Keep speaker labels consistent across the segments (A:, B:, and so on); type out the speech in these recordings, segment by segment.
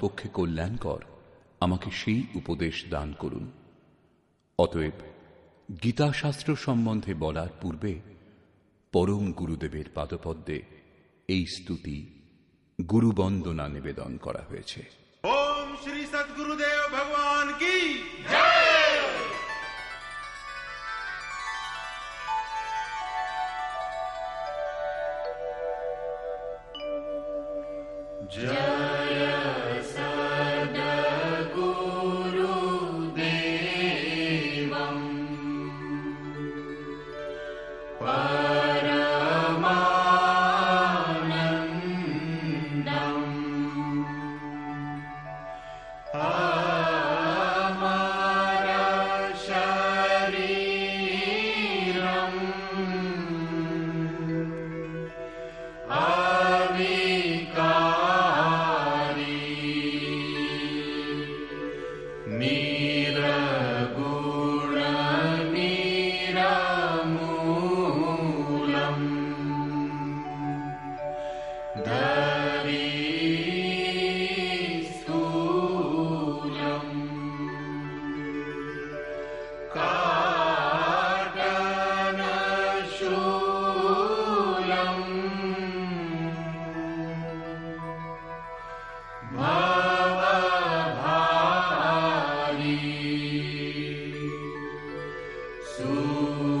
A: পক্ষে কল্যাণকর আমাকে সেই উপদেশ দান করুন। অতএব গীতাশাস্ত্র সম্বন্ধে বলার পূর্বে পরম গুরুদেবের পাদপদ্মে এই স্তুতি গুরুবন্দনা নিবেদন করা হয়েছে।
B: ওম শ্রী সদ্গুরুদেব ভগবান কি Yeah. to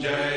B: जय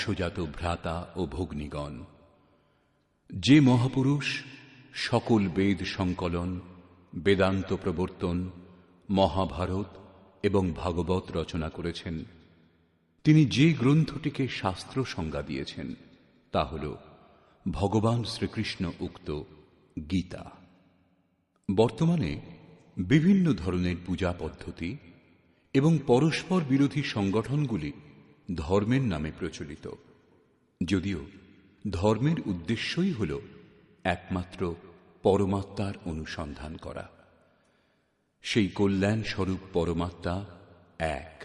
A: অংশজাত ভ্রাতা ও ভগ্নিগণ, যে মহাপুরুষ সকল বেদ সংকলন, বেদান্ত প্রবর্তন, মহাভারত এবং ভাগবত রচনা করেছেন। তিনি যে গ্রন্থটিকে শাস্ত্র সংজ্ঞা দিয়েছেন, তা হল ভগবান শ্রীকৃষ্ণ উক্ত গীতা। বর্তমানে বিভিন্ন ধরনের পূজা পদ্ধতি এবং পরস্পর বিরোধী সংগঠনগুলি ধর্মের নামে প্রচলিত। যদিও ধর্মের উদ্দেশ্যই হল একমাত্র পরমাত্মার অনুসন্ধান করা। সেই কল্যাণ স্বরূপ পরমাত্মা এক।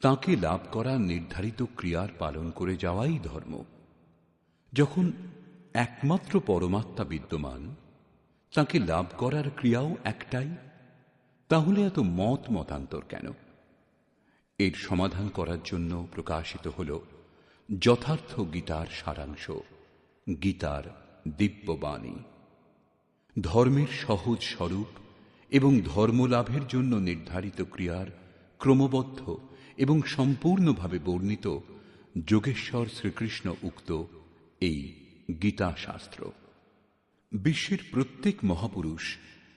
A: তাকে লাভ করা নির্ধারিত ক্রিয়ার পালন করে যাওয়াই ধর্ম। যখন একমাত্র পরমাত্মা বিদ্যমান, তাকে লাভ করার ক্রিয়াও একটাই। তাহলে এত মত মতান্তর কেন? এর সমাধান করার জন্য প্রকাশিত হল যথার্থ গীতার সারাংশ, গীতার দিব্যবাণী। ধর্মের সহজ স্বরূপ এবং ধর্মলাভের জন্য নির্ধারিত ক্রিয়ার ক্রমবদ্ধ এবং সম্পূর্ণভাবে বর্ণিত যোগেশ্বর শ্রীকৃষ্ণ উক্ত এই গীতা শাস্ত্র বিশ্বের প্রত্যেক মহাপুরুষ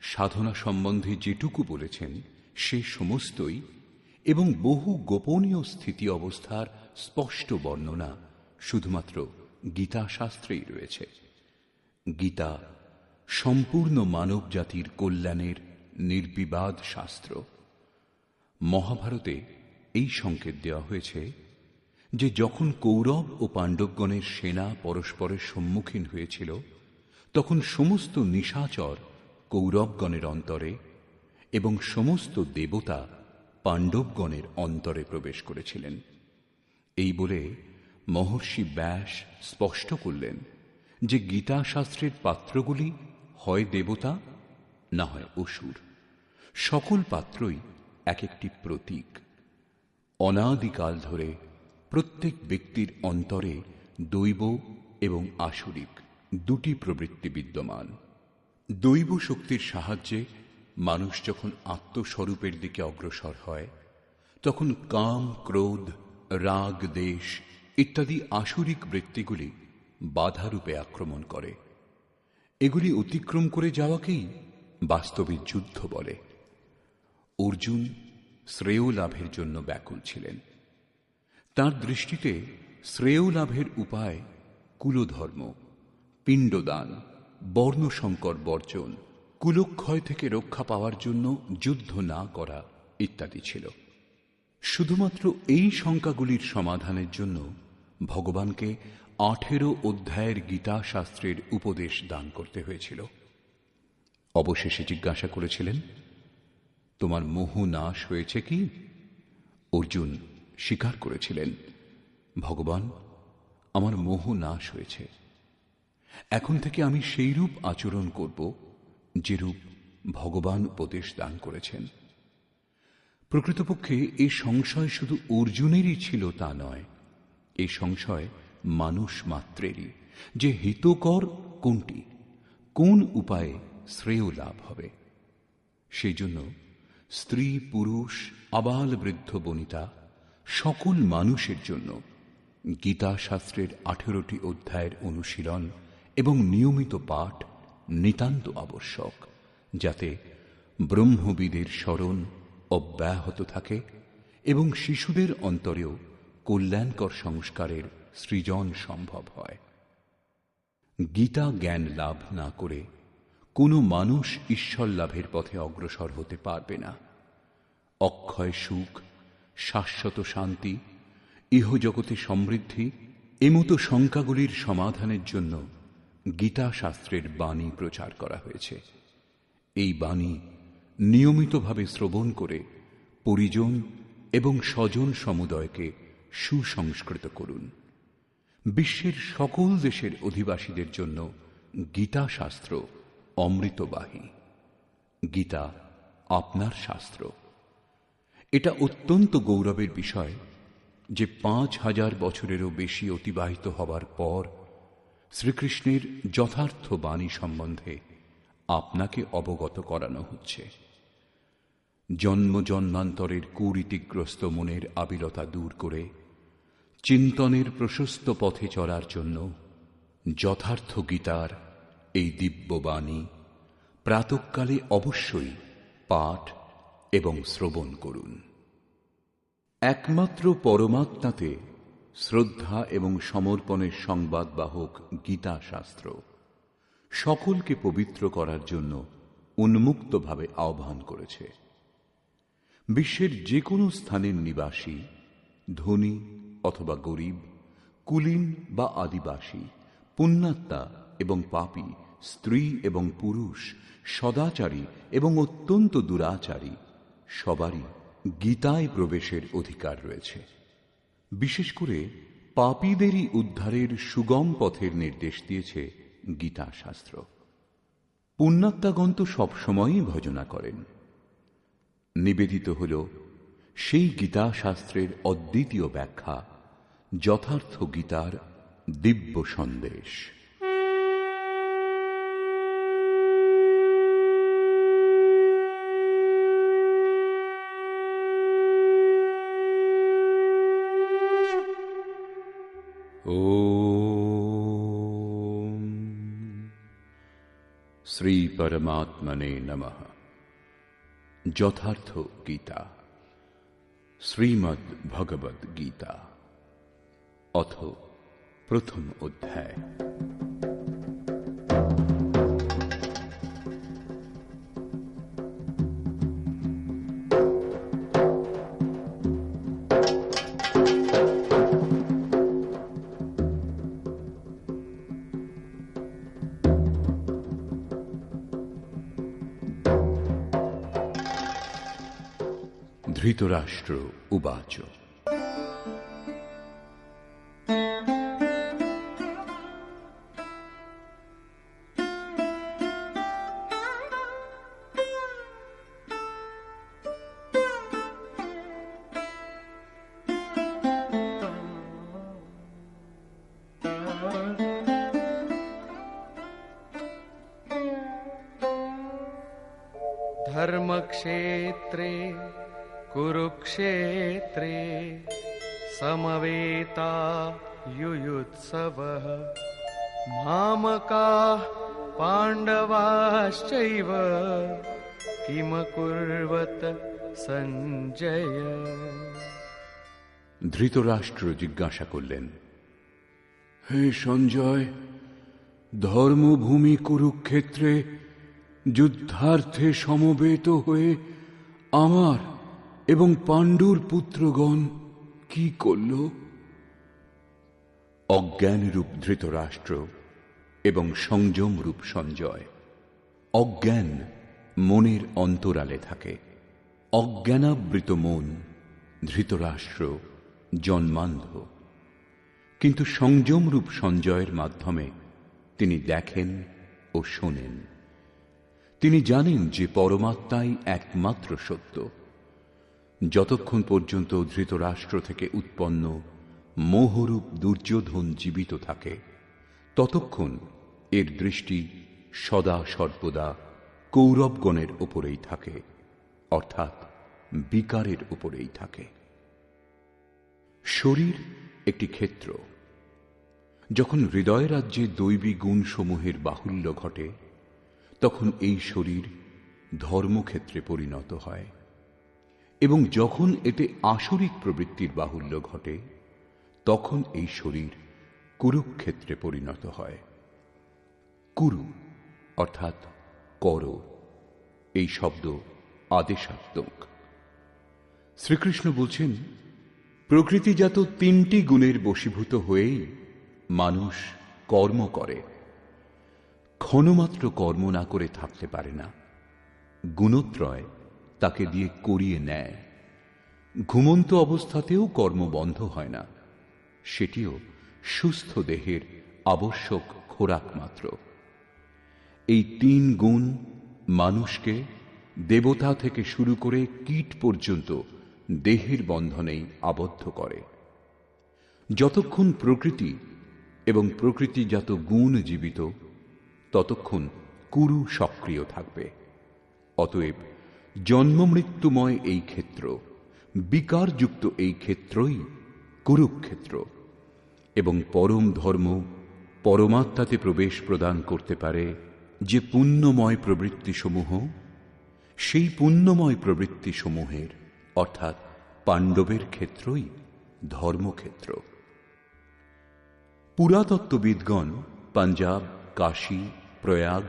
A: সাধনা সম্বন্ধে যেটুকু বলেছেন, সে সমস্তই এবং বহু গোপনীয় স্থিতি অবস্থার স্পষ্ট বর্ণনা শুধুমাত্র গীতা শাস্ত্রেই রয়েছে। গীতা সম্পূর্ণ মানব জাতির কল্যাণের নির্বিবাদ শাস্ত্র। মহাভারতে এই সংকেত দেওয়া হয়েছে যে যখন কৌরব ও পাণ্ডবগণের সেনা পরস্পরের সম্মুখীন হয়েছিল, তখন সমস্ত নিশাচর কৌরবগণের অন্তরে এবং সমস্ত দেবতা পাণ্ডবগণের অন্তরে প্রবেশ করেছিলেন। এই বলে মহর্ষি ব্যাস স্পষ্ট করলেন যে গীতা শাস্ত্রের পাত্রগুলি হয় দেবতা, না হয় অসুর। সকল পাত্রই এক একটি প্রতীক। অনাদিকাল ধরে প্রত্যেক ব্যক্তির অন্তরে দৈব এবং আসরিক দুটি প্রবৃত্তি বিদ্যমান। দৈব শক্তির সাহায্যে মানুষ যখন আত্মস্বরূপের দিকে অগ্রসর হয়, তখন কাম, ক্রোধ, রাগ, দেশ ইত্যাদি আসরিক বৃত্তিগুলি বাধারূপে আক্রমণ করে। এগুলি অতিক্রম করে যাওয়াকেই বাস্তবে যুদ্ধ বলে। অর্জুন শ্রেয় লাভের জন্য ব্যাকুল ছিলেন। তার দৃষ্টিতে শ্রেয় লাভের উপায় কুলধর্ম, পিণ্ডদান বর্ণসংকর বর্জন কুলক্ষয় থেকে রক্ষা পাওয়ার জন্য যুদ্ধ না করা ইত্যাদি ছিল। শুধুমাত্র এই শঙ্কাগুলির সমাধানের জন্য ভগবানকে আঠেরো অধ্যায়ের গীতা শাস্ত্রের উপদেশ দান করতে হয়েছিল। অবশেষে জিজ্ঞাসা করেছিলেন, তোমার মোহ নাশ হয়েছে কি? অর্জুন স্বীকার করেছিলেন, ভগবান, আমার মোহ নাশ হয়েছে। এখন থেকে আমি সেই রূপ আচরণ করব যেরূপ ভগবান উপদেশ দান করেছেন। প্রকৃতপক্ষে এই সংশয় শুধু অর্জুনেরই ছিল তা নয় এই সংশয় মানুষ মাত্রেরই, যে হিতকর কোনটি, কোন উপায়ে শ্রেয় লাভ হবে। সেই জন্য স্ত্রী, পুরুষ, আবাল বৃদ্ধ, বনিতা, সকল মানুষের জন্য গীতা শাস্ত্রের আঠেরোটি অধ্যায়ের অনুশীলন এবং নিয়মিত পাঠ নিতান্ত আবশ্যক, যাতে ব্রহ্মবিদের স্মরণ অব্যাহত থাকে এবং শিশুদের অন্তরেও কল্যাণকর সংস্কারের সৃজন সম্ভব হয়। গীতা জ্ঞান লাভ না করে কোনো মানুষ ঈশ্বর লাভের পথে অগ্রসর হতে পারবে না। অক্ষয় সুখ, শাশ্বত শান্তি, ইহজগতে সমৃদ্ধি, এমতো শঙ্কাগুলির সমাধানের জন্য গীতা শাস্ত্রের বাণী প্রচার করা হয়েছে। এই বাণী নিয়মিতভাবে শ্রবণ করে পরিজন এবং স্বজন সমুদয়কে সুসংস্কৃত করুন। বিশ্বের সকল দেশের অধিবাসীদের জন্য গীতা শাস্ত্র অমৃতবাহী। গীতা আপনার শাস্ত্র। এটা অত্যন্ত গৌরবের বিষয় যে পাঁচ হাজার বছরেরও বেশি অতিবাহিত হবার পর শ্রীকৃষ্ণের যথার্থ বাণী সম্বন্ধে আপনাকে অবগত করানো হচ্ছে। জন্ম জন্মান্তরের কুরীতিগ্রস্ত মনের আবিলতা দূর করে চিন্তনের প্রশস্ত পথে চলার জন্য যথার্থ গীতার এই দিব্যবাণী প্রাতকালে অবশ্যই পাঠ এবং শ্রবণ করুন। একমাত্র পরমাত্মাতে শ্রদ্ধা এবং সমর্পণের সংবাদবাহক গীতা শাস্ত্র সকলকে পবিত্র করার জন্য উন্মুক্তভাবে আহ্বান করেছে। বিশ্বের যে কোনো স্থানের নিবাসী, ধনী অথবা গরিব, কুলীন বা আদিবাসী, পুণ্যাত্মা এবং পাপী, স্ত্রী এবং পুরুষ, সদাচারী এবং অত্যন্ত দুরাচারী, সবারই গীতায় প্রবেশের অধিকার রয়েছে। বিশেষ করে পাপীদেরই উদ্ধারের সুগম পথের নির্দেশ দিয়েছে গীতা শাস্ত্র পুণ্যাত্মাগণ তো সবসময়ই ভজনা করেন। নিবেদিত হল সেই গীতা শাস্ত্রের অদ্বিতীয় ব্যাখ্যা, যথার্থ গীতার দিব্য সন্দেশ। ॐ শ্রীপরমাত্মনে নমঃ যথার্থ গীতা শ্রীমদ্ ভগবদ গীতা অথ প্রথম অধ্যায় ধৃতরাষ্ট্র উবাচ
C: धर्मक्षेत्रे कुरुक्षेत्रे समवेता युयुत्सवः मामकाः पाण्डवाश्चैव किमकुर्वत सञ्जय
A: ধৃতরাষ্ট্র জিজ্ঞাসা করলেন হে সঞ্জয় ধর্মভূমি কুরুক্ষেত্রে যুদ্ধার্থে সমবেত হয়ে আমার এবং পাণ্ডুর পুত্রগণ কি করল? অজ্ঞানরূপ ধৃতরাষ্ট্র এবং সংযমরূপ সঞ্জয়। অজ্ঞান মনের অন্তরালে থাকে। অজ্ঞানাবৃত মন ধৃতরাষ্ট্র জন্মান্ধ। কিন্তু সংযমরূপ সঞ্জয়ের মাধ্যমে তিনি দেখেন ও শোনেন। তিনি জানেন যে পরমাত্মাই একমাত্র সত্য। যতক্ষণ পর্যন্ত ধৃতরাষ্ট্র থেকে উৎপন্ন মোহরূপ দুর্যোধন জীবিত থাকে, ততক্ষণ এর দৃষ্টি সদা সর্বদা কৌরবগণের উপরেই থাকে, অর্থাৎ বিকারের উপরেই থাকে। শরীর একটি ক্ষেত্র। যখন হৃদয় রাজ্যে দৈবী গুণসমূহের বাহুল্য ঘটে, তখন এই শরীর ধর্মক্ষেত্রে পরিণত হয়। এবং যখন এতে আসরিক প্রবৃত্তির বাহুল্য ঘটে, তখন এই শরীর কুরুক্ষেত্রে পরিণত হয়। কুরু, অর্থাৎ কর, এই শব্দ আদেশাত্মক। শ্রীকৃষ্ণ বলছেন, প্রকৃতিজাত তিনটি গুণের বশীভূত হয়েই মানুষ কর্ম করে। ক্ষণমাত্র কর্ম না করে থাকতে পারে না। গুণত্রয় তাকে দিয়ে করিয়ে নেয়। ঘুমন্ত অবস্থাতেও কর্ম বন্ধ হয় না। সেটিও সুস্থ দেহের আবশ্যক খোরাক মাত্র। এই তিন গুণ মানুষকে দেবতা থেকে শুরু করে কীট পর্যন্ত দেহের বন্ধনেই আবদ্ধ করে। যতক্ষণ প্রকৃতি এবং প্রকৃতিজাত গুণ জীবিত, ততক্ষণ কুরু সক্রিয় থাকবে। অতএব জন্মমৃত্যুময় এই ক্ষেত্র, বিকারযুক্ত এই ক্ষেত্রই কুরুক্ষেত্র এবং পরম ধর্ম পরমাত্মাতে প্রবেশ প্রদান করতে পারে যে পুণ্যময় প্রবৃত্তিসমূহ, সেই পুণ্যময় প্রবৃত্তিসমূহের, অর্থাৎ পাণ্ডবের ক্ষেত্রই ধর্মক্ষেত্র। পুরাতত্ত্ববিদগণ পাঞ্জাব, কাশী, প্রয়াগ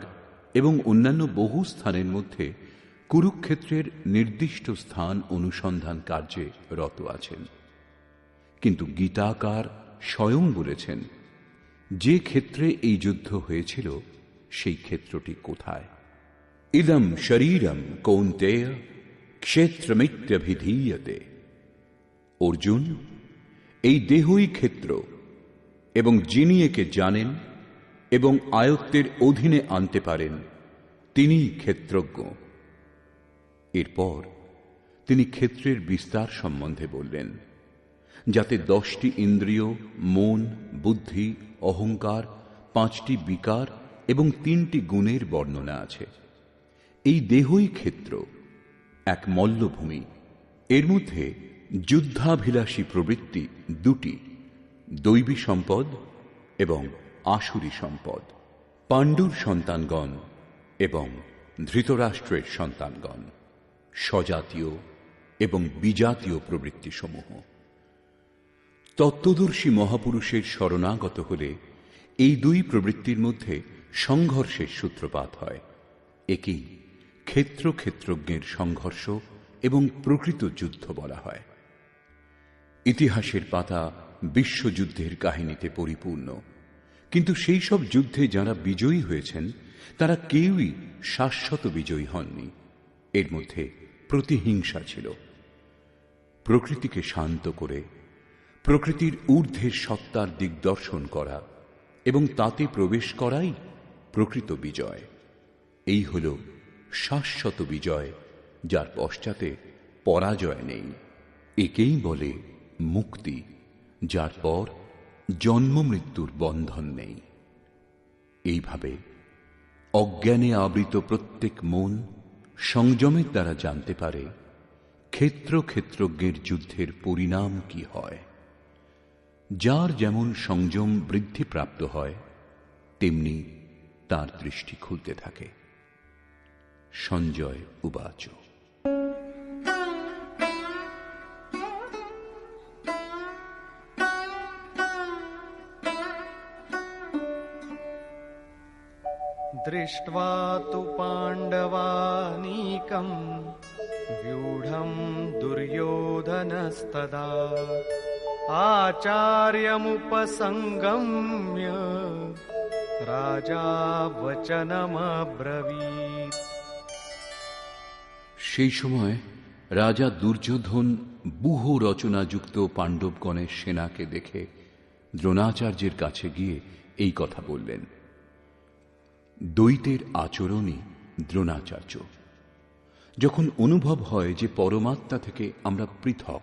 A: এবং অন্যান্য বহু স্থানের মধ্যে কুরুক্ষেত্রের নির্দিষ্ট স্থান অনুসন্ধান কার্যে রত আছেন। কিন্তু গীতাকার স্বয়ং বলেছেন, যে ক্ষেত্রে এই যুদ্ধ হয়েছিল, সেই ক্ষেত্রটি কোথায়? ইদম শরীরম কৌন্তেয় ক্ষেত্রমিত্যভিধীয়তে। অর্জুন, এই দেহই ক্ষেত্র, এবং যিনি একে জানেন এবং আয়ত্তের অধীনে আনতে পারেন, তিনিই ক্ষেত্রজ্ঞ। এরপর তিনি ক্ষেত্রের বিস্তার সম্বন্ধে বললেন, যাতে দশটি ইন্দ্রিয়, মন, বুদ্ধি, অহংকার, পাঁচটি বিকার এবং তিনটি গুণের বর্ণনা আছে। এই দেহই ক্ষেত্র, এক মল্লভূমি। এর মধ্যে যুদ্ধাভিলাষী প্রবৃত্তি দুটি, দৈবী সম্পদ এবং আসুরি সম্পদ, পাণ্ডুর সন্তানগণ এবং ধৃতরাষ্ট্রের সন্তানগণ। স্বজাতীয় এবং বিজাতীয় প্রবৃত্তিসমূহ। তত্ত্বদর্শী মহাপুরুষের শরণাগত হলে এই দুই প্রবৃত্তির মধ্যে সংঘর্ষের সূত্রপাত হয়। একেই ক্ষেত্র ক্ষেত্রজ্ঞের সংঘর্ষ এবং প্রকৃত যুদ্ধ বলা হয়। ইতিহাসের পাতা বিশ্বযুদ্ধের কাহিনীতে পরিপূর্ণ। কিন্তু সেই সব যুদ্ধে যারা বিজয়ী হয়েছেন, তারা কেউই শাশ্বত বিজয়ী হননি। এর মধ্যে প্রতিহিংসা ছিল। প্রকৃতিকে শান্ত করে, প্রকৃতির ঊর্ধ্বের সত্তার দিগদর্শন করা এবং তাতে প্রবেশ করাই প্রকৃত বিজয়। এই হল শাশ্বত বিজয়, যার পশ্চাতে পরাজয় নেই। একেই বলে মুক্তি, যার পর জন্ম মৃত্যুর বন্ধন নেই। এইভাবে অজ্ঞানে আবৃত প্রত্যেক মন সংযমের দ্বারা জানতে পারে, ক্ষেত্র ক্ষেত্রজ্ঞের যুদ্ধের পরিণাম কি হয়। যার যেমন সংযম বৃদ্ধিপ্রাপ্ত হয়, তেমনি তার দৃষ্টি খুলতে থাকে। সঞ্জয় উবাচ।
C: दृष्ट्वा तु पाण्डवानीकम् व्यूढम् दुर्योधनस्तदा आचार्यमुपसङ्गम्य राजा वचनमब्रवीत्
A: সেই সময় রাজা দুর্যোধন বুহ রচনাযুক্ত পাণ্ডবগণের সেনাকে দেখে দ্রোণাচার্যের কাছে গিয়ে এই কথা বললেন দ্বৈতের আচরণই দ্রোণাচার্য। যখন অনুভব হয় যে পরমাত্মা থেকে আমরা পৃথক,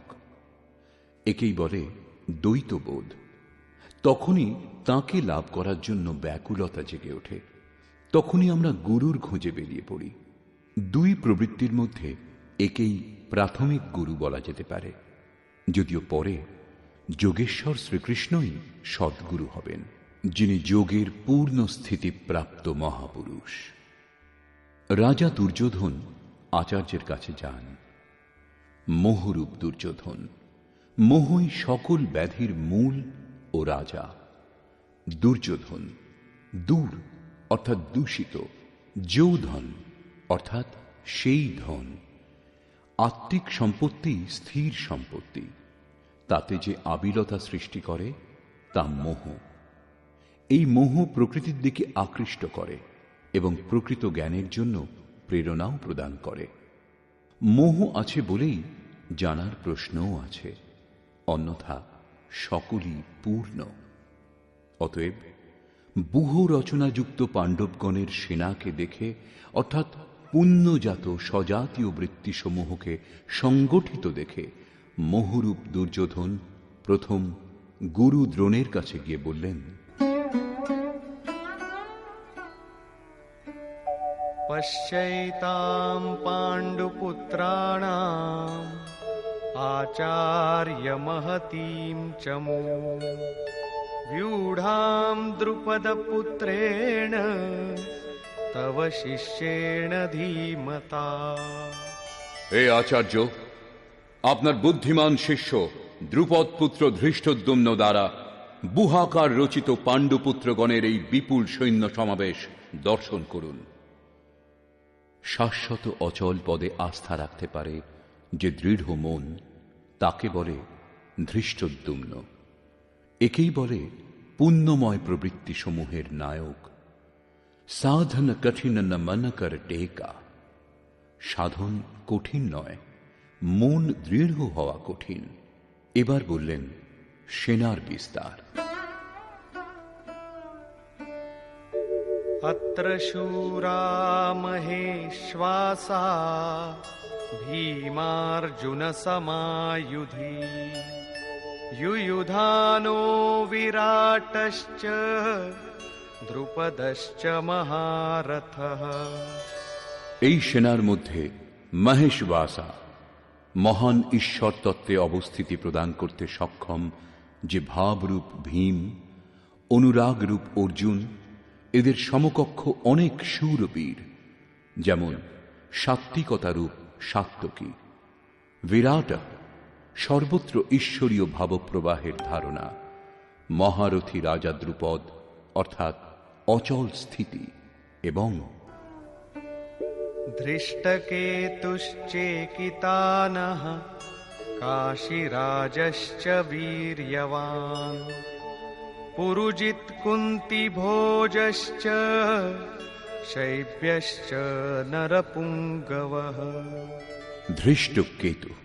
A: একেই বলে দ্বৈতবোধ, তখনই তাকে লাভ করার জন্য ব্যাকুলতা জেগে ওঠে। তখনই আমরা গুরুর খোঁজে বেরিয়ে পড়ি। দুই প্রবৃত্তির মধ্যে একেই প্রাথমিক গুরু বলা যেতে পারে, যদিও পরে যোগেশ্বর শ্রীকৃষ্ণই সদ্গুরু হবেন। যিনি যোগের পূর্ণ স্থিতি প্রাপ্ত মহাপুরুষ। রাজা দুর্যোধন আচার্যের কাছে যান। মোহরূপ দুর্যোধন, মোহই সকল ব্যাধির মূল ও রাজা। দুর্যোধন, দূর, অর্থাৎ দূষিত, যৌধন, অর্থাৎ সেই ধন। আত্মিক সম্পত্তি, স্থির সম্পত্তি। তাতে যে আবিলতা সৃষ্টি করে, তা মোহ। এই মোহ প্রকৃতির দিকে আকৃষ্ট করে এবং প্রকৃত জ্ঞানের জন্য প্রেরণাও প্রদান করে। মোহ আছে বলেই জানার প্রশ্নও আছে, অন্যথা সকলই পূর্ণ। অতএব বুহ রচনাযুক্ত পাণ্ডবগণের সেনাকে দেখে, অর্থাৎ পুণ্যজাত স্বজাতীয় বৃত্তিসমূহকে সংগঠিত দেখে মোহরূপ দুর্যোধন প্রথম গুরু দ্রোণের কাছে গিয়ে বললেন
C: पश्यैताम् पाण्डुपुत्राणाम् आचार्यमहतीं च मो व्यूढाम् द्रुपदपुत्रेण तव शिष्येण धीमता
A: হে আচার্য আপনার বুদ্ধিমান শিষ্য দ্রুপদ পুত্র ধৃষ্টদ্যুম্ন দ্বারা বুহাকার রচিত পাণ্ডুপুত্রগণের এই বিপুল সৈন্য সমাবেশ দর্শন করুন শাশ্বত অচল পদে আস্থা রাখতে পারে যে দৃঢ় মন তাকে বলে ধৃষ্টদ্যুম্ন। একেই বলে পুণ্যময় প্রবৃত্তি সমূহের নায়ক। সাধন কঠিন ন মন কর টেকা। সাধন কঠিন নয়, মন দৃঢ় হওয়া কঠিন। এবার বললেন, সেনার বিস্তার।
C: अत्र शूरा महेश्वासा भीमार्जुनसमायुधि युयुधानो विराटश्च द्रुपदश्च महारथः
A: এই সেনার মধ্যে মহেশবাসা মহান ঈশ্বর তত্ত্বে অবস্থিতি প্রদান করতে সক্ষম যে ভাবরূপ ভীম অনুরাগরূপ অর্জুন এদের সমকক্ষ অনেক সুরবীর, যেমন সাত্ত্বিকতারূপ সাত্তকী বিরাট, সর্বত্র ঈশ্বরীয় ভাবপ্রবাহের ধারণা। মহারথী রাজা দ্রুপদ, অর্থাৎ অচল স্থিতি এবং
C: ধৃষ্টকেতুশ্চেকিতানহ কাশীরাজশ্চ বীর্যবান। पुरुजित् कुन्ति भोजश्च
A: शैव्यश्च नरपुङ्गवः। धृष्टुकेतुः